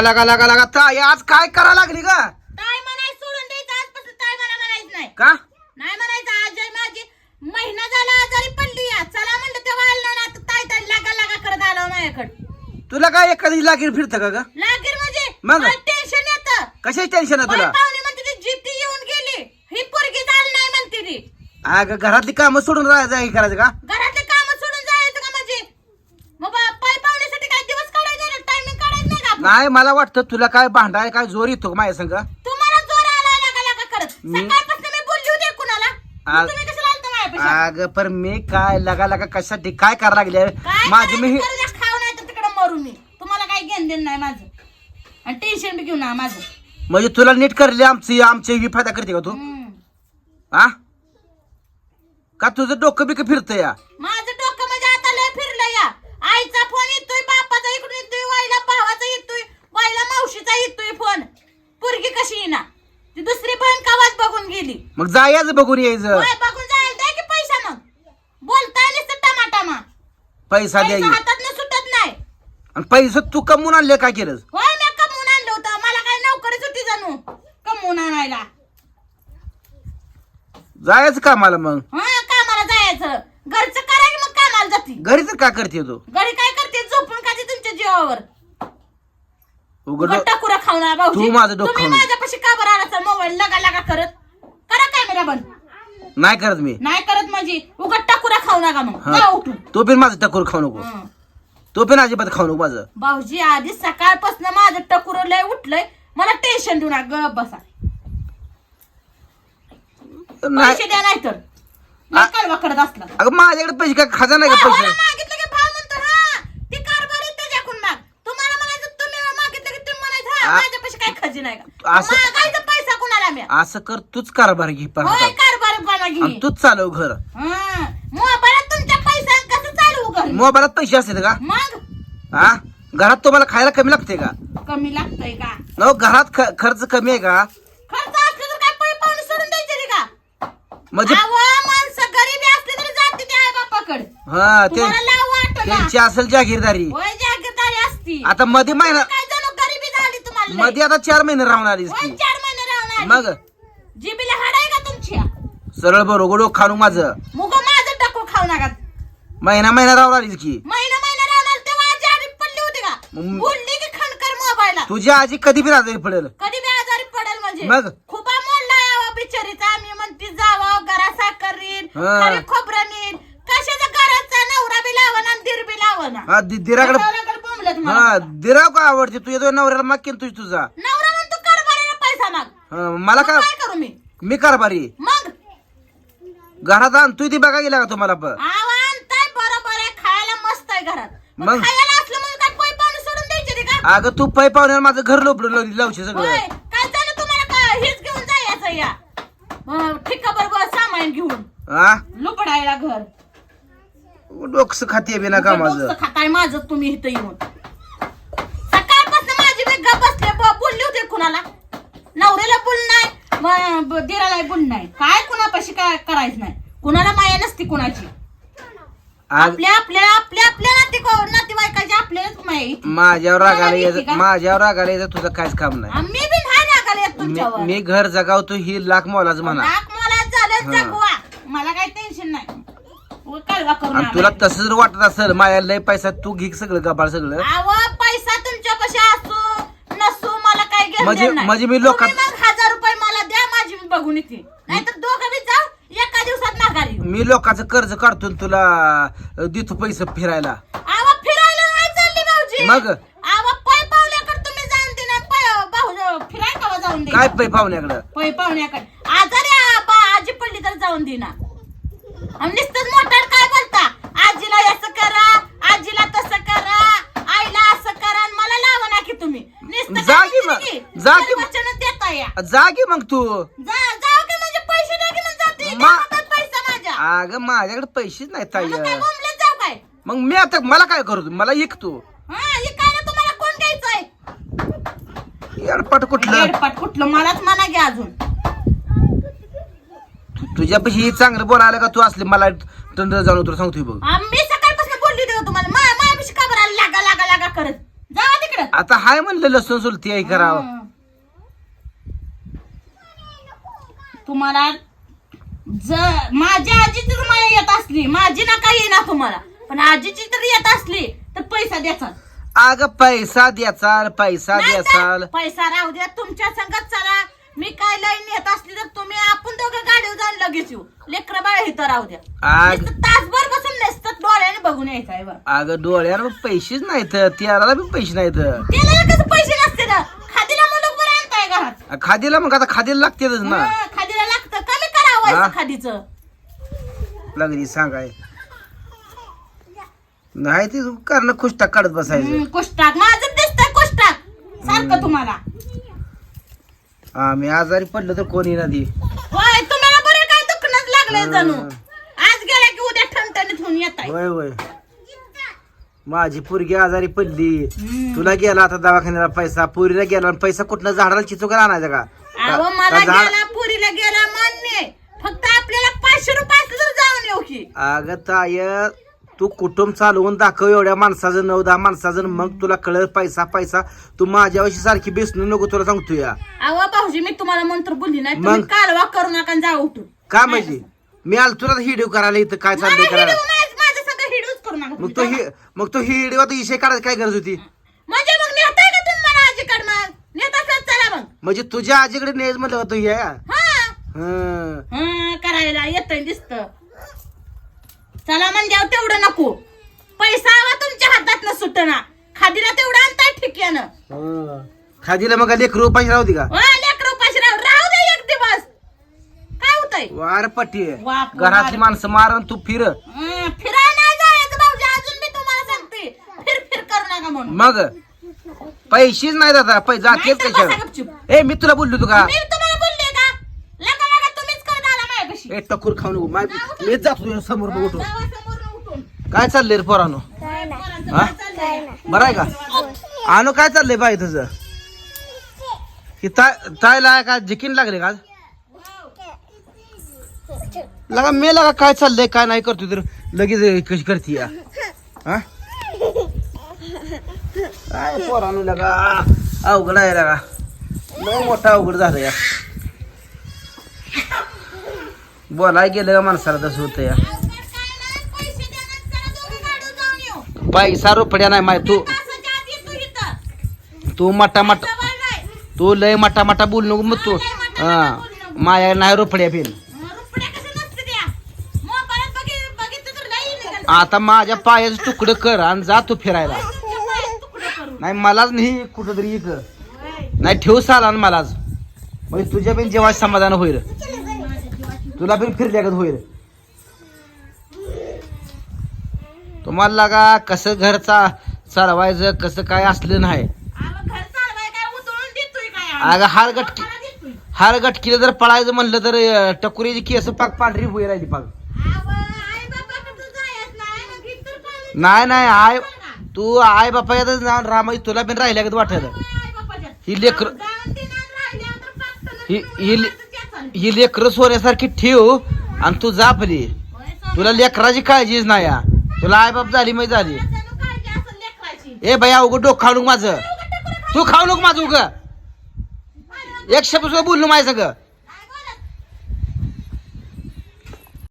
लागा लागा लागा. ताई आज काय करा लागली का ताई म्हणाय सोडून द्यायचं आजपासून ताई मला म्हणायचं नाही. का? नाही म्हणायचं आज जय माझी महिना झाला आजारी पडली या. चला म्हणलं तेव्हा आलं ना आता ताई ताई लागा लागा करत आला माझ्याकडे. तुला काय एखादी लागीर फिरत का ग? लागेल म्हणजे मग? मला टेन्शन येतं. कशाची टेन्शन आहे तुला? पाहुणे म्हणते ती जिद्दी येऊन गेली. ही पोरगी झाली नाही म्हणते ती. अग घरातली कामं सोडून राहायचं हे करायचं का घरातले काम सोडून जायचं का म्हणजे मग बा- पाय पाहुण्यासाठी काय दिवस काढायचे टायमिंग काढायचं नाही मला वाटतं तुला काय भांडाय काय जोर येतो का माझ्या संग? तुम्हाला जोर आला लागा लागा करत मी- सकाळपासून मी बोलली होती कुणाला? आ- मग तुम्ही कशाला आलता माझ्यापाशी? अग पर मी काय लगा लगा कशासाठी काय करा लागले? काय माझी मी करायचं करू द्या, खाऊ नाही तर तिकडे मरू मी. तुम्हाला काही घेण देण नाही माझं. आणि टेन्शन बी घेऊ ना माझं. म्हणजे तुला नीट करले आमची आमचे ही फायदा करते का तू? हम्म. हा का तुझं डोकं बिकं फिरतं या? माझं डोकं म्हणजे आता लय फिरलं या आईचा फोन येतोय बापाचा इकडून येतोय वाईला भावाचा येतोय वाईला मावशीचा येतोय फोन पुरगी कशी येईना ती दुसरी बहीण कावाच बघून गेली. मग जायचं बघून यायचं. होय बघून जायला द्या की पैसा मग बोलताय नुसतं टमाटामा पैसा पैसा द्यायचं हातात सुटत नाही. आणि पैसे तू कमवून आणले काय केलं होय मी कमवून आणलं होतं. मला काय नोकरीच होती जाणू. कमवून आणायला. जायचं कामाला मग? हा कामाला जायचं. घरचं करायला मग कामाला जाती. घरी तर काय करते तू? घरी काय करते? झोपून खाते तुमच्या जीवावर. उघड गट्टा कुरा खाऊन भाऊजी? तू माझं डोकं तुम्ही खाऊन. माझ्यापाशी का बरं आला मोबाईल लगा लगा करत. करा कॅमेरा बंद. नाही करत मी. नाही करत माझी. उगट टाकुरा खाऊ नका मग. हा. जा उठून तो पण माझं टकोर खाऊ नको. हं. तो पण अजिबात खाऊ नको माझं. भाऊजी आधी सकाळपासून माझं टकुर लय उठलंय. मला टेन्शन देऊ ना ग बसा. नाही. पैसे द्या नाही तर करत असला. अगं माझ्याकडे पैसे काय खजाना का भावाला पैसे? मागितलं की भाव म्हणतो हा ती कारभार आहे त्याच्याकडून माग तुम्हाला म्हणायचं तुम्ही मागितलं की तुम्ही म्हणायचं हा आ- आहे का? असं- मागायचा पैसा कुणाला मी असं कर तूच कारभार घे पण होय. कारभार बना आणि घे तूच चालव घर. हा. मोबाईलात तुमच्या पैसा कसं चालू कर मोबाईलात पैसे असतात का? मग? हा? घरात तुम्हाला खायला कमी लागते का? कमी लागतंय का? न घरात ख- खर्च कमी आहे का? खर्च असलं तर काय पै सोडून द्यायचे रे का? म्हणजे माणसं गरीबी असली तरी जाते त्या आई बापाकडे हा ते तुम्हाला लाव वाटलं त्यांची असेल जागीरदारी. जागीरदारी असती. आता मध्ये महिना झाली तुम्हाला लय. मध्ये आता चार महिने होय की. चार महिने राहणार. मग? जिबीला हाड आहे का तुमच्या? सरळ बरोबर खाणू माझं. मुग माझं टाकू खाऊ नका. महिना महिना राहून आलीस की. महिना महिना राहणार तेव्हा आजी आधी पडली होती का? मग- बोलली की खणकर मोबाईलला. तुझी आजी कधी बी आजारी पडेल. कधी बी आजारी पडेल म्हणजे. मग? खुपा बिचारीचा. आम्ही म्हणते जावं घरा साखर हा. खोबरं नील कशाचा घराचा नवरा बी लावण आणि दीर बी लावण हा दि- दिराकडे बोंबलत मला. हा दिराव का आवडते. तू येतो नवऱ्याला मागीन तुझी तुझा. नवरा म्हणतो कारभारीला पैसा माग. हा, मला मग का काय करू मी? मी कारभारी. मग? घरात आण. तू ती बघा गेला का तुम्हाला पण? बरोबर आहे. खायला मस्त आहे घरात. मग मग? खायला असलं म्हणून काय पोय पाहुणे सोडून द्यायचे रे का? अगं तू पै पाहुण्याला माझं घर लोपलं लावशी होय सगळं. काय झालं तुम्हाला? का हेच घेऊन जायचं या? अं, ठिका बरोबर सामान घेऊन. हा लुपडायला घर. डोकस खाते बिना का माझं? डोकं खाताय माझं तुम्ही इथं येऊन सकाळपासून माझी मी गप बसले ब- बोलली होती कुणाला? नवऱ्याला बोल नाही म- दिराला बोल नाही. काय कुणापाशी काय करायचं नाही? कुणाला माया नसती कुणाची. आपल्या आपल्या आपल्या आपल्या नाते नातेवाईकाची आपल्यालाच माया. माझ्यावर रागाला यायचं? माझ्यावर रागाला यायचं तुझं काहीच काम नाही. आम्ही बी नाही रागाले येत मी- तुमच्यावर. मी घर जगावतो ही लाख मोलाच म्हणा. नाक मला झालं. जगवा. मला काही टेन्शन नाही. आणि तुला. तसं जर वाटत असेल माझ्या लय पैसा तू घे सगळं गबाळ सगळं अहो पैसा तुमच्यापाशी असो नसो मला काय घेणं म्हणजे- नाही. म्हणजे मी लोकात- तुम्ही मग हजार रुपये मला द्या माझी मी बघून येते. नाहीतर दोघं बी जाऊ एका दिवसात माघारी येऊ. मी लोकांचं कर्ज काढतो आणि तुला अं, देतो पैसे फिरायला. अहो फिरायला नाही चालली भाऊजी. मग? पावल्याकडे तुम्ही जाऊन भाऊ फिराय का जाऊन दे. काय पै पाहुण्याकडं? पै पाहुण्याकडे. आजारी आ- बा आजी पडली तर जाऊन दे ना. आणि नुसतंच मोठ्यात काय बोलता आजीला असं करा आजीला तसं करा आईला असं करा आणि मला लावा ना की तुम्ही नुसतं जा काय की मग. म्हणते की? जा की मग. वचनं देता या. जा की मग तू. जा जाऊ की म्हणजे पैसे जाते मा- हातात माझ्या. अगं माझ्याकडे पैसेच नाही ताई. मग काय बोंबलत जाऊ काय? मग मी आता मला काय करू? तू? मला एक तू. हा हे काय ना तुम्हाला कोण घ्यायचंय? एडपट कुठलं? एडपाट कुठलं? मलाच म्हणा घ्या अजून. तुझ्यापाशी हे चांगलं बोलायला का तू असले मला तंड जाणून तुला सांगतोय बघ? आम्ही सकाळपासून बोलली होती तुम्हाला. मा मायापाशी का बरं लागा लागा लागा करत. जावा तिकडं. आता हाय म्हणलं लसूण सुलती आहे करावं हं. तुम्हाला जर माझ्या आजी तर मला येत असली. माझी ना काही येणार तुम्हाला. पण आजीची तर येत असली तर पैसा द्याचा अग पैसा द्याचाल पैसा द्याचाल. पैसा राहू द्या तुमच्या संगत चला. मी काय लाईन येत असली तर तुम्ही आपण दोघं गाडीवर जाऊन लगेच येऊ. लेकर बाळ इथं राहू द्या. आग. नुसतं तासभर बसून नसतं डोळ्याने बघून यायचं आहे बा अगं डोळ्यावर पैसेच नाहीत. त्याला बी पैसे नाहीत. त्याला कसं पैसे नसते ना? खादीला मुलं बरं आणताय घरात. खादीला मग आता खादीला लागतेच ना खादीला लागतं कमी करावं हा? खादीचं. सांगाय नाही ते करणं खुशटाक काढत बसायचं. हं, कुष्टाक माझं दिसतंय कुष्टाक सारखं तुम्हाला. आम्ही आजारी पडलो तर कोणी ना होय तुम्हाला बरं काय दुखणंच लागलंय जणू. आज गेला की उद्या ठणठणीत होऊन येत आहे होय होय. माझी पोरगी आजारी पडली. तुला गेला आता दवाखान्याला पैसा. पोरीला गेला आणि पैसा कुठनं झाडाला आणायचा का? अहो का- मला का झाड गेला पुरीला गेला मान्य. आहे. फक्त आपल्याला पाचशे रुपये असलं तर जाऊन येऊ की अगं ताय तू कुटुंब चालवून दाखव एवढ्या माणसाचं नऊ दहा माणसाचं मग तुला कळत पैसा पैसा. तू माझ्यावशी सारखी बेसणं नको तुला सांगतो या. अहो भाऊजी मी तुम्हाला मंत्र बोलली नाही. तुम्ही मग? कालवा करू नका आणि जा उठून. का म्हणजे? मी आलो तुला हिडिओ करायला इथं काय मला चाललंय करायला? हिडू नाही, माझ्या संग हिडूच करू नका मग तुम्ही. तो हि मग तो हिडिओ आता इशे काढायची काय गरज होती? म्हणजे मग नेताय का तुम्ही मला आजीकडे मग? नेत असलात चला मग. म्हणजे तुझ्या आजीकडे नेज म्हणलं होतं हे हा. हं. हं, करायला येतंय दिसत. चला म्हणजे तेवढं नको. पैसा हवा तुमच्या हातात न सुटना खादीला तेवढं आणताय ठिक्यानं हं. खादीला मग लेकरू पैसे राहू दे का? लेकर उपाशी राहू. राहू दे एक दिवस. काय होतंय? वार वाप, घरातली. माणसं मारून तू फिर. हं, फिरायला नाही जायचं भाऊजी. अजून मी तुम्हाला सांगते. फिर फिर करू नका म्हणून. मग? पैसेच नाही आता पै नाही गपचूप. ए मी तुला बोललो तू का? मी तुम्हाला बोलले का लगा लगा तुम्हीच करत आला माझ्यापाशी ए टकूर खाऊ नको मा- मीच जातो समोर बघ उठून. काय चाललंय रे पोरानो? हा? काय चाललंय? बरं आहे का? आणू काय चाललंय बाई तुझं? ही ताय तायला का जिकीन लागले का लगा मे लगा काय चाललंय काय नाही करतो तर लगेच कशी करते या? हा? काय पोरानू लगा? अवघड आहे लगा. लय मोठा अवघड झालं या. बोलाय गेलं का माणसाला तसं होतं या? पैसा रुपया नाही माहिती तू. तू मटा मटा तू लय मटा मटा बोल नको मग तू. हा माया नाही रुपड्या फिर आता माझ्या पायाचं तुकडं कर आणि जा तू फिरायला. नाही मलाच नाही कुठं तरी इक नाही ठेव साला मलाच. म्हणजे तुझ्या पण जेव्हा समाधान होईल. तुला पण फिरल्यागत होईल तुम्हाला लागा कसं घरचा चालवायचं कसं काय असलं नाही? अगं हार गटकी. हार गटकीला जर पळायचं म्हणलं तर टकुरीची केस पाक पांढरी होईल राहिली पाक नाही, नाही आय का? तू आय बापा येतच ना रामाई तुला पण राहिल्यागत वाटत. ही लेकर ही. ही लेकर लेकरं सोन्यासारखी ठेव आणि तू जापली. तुला लेकराची काळजीच नाही या. तुला आई बाप झाली माहिती झाली. ए भैया उघड डोक खाऊ नको माझं. तू खाऊ नको माझं उग. एक शब्द सुद्धा बोललो माझ्या सगळं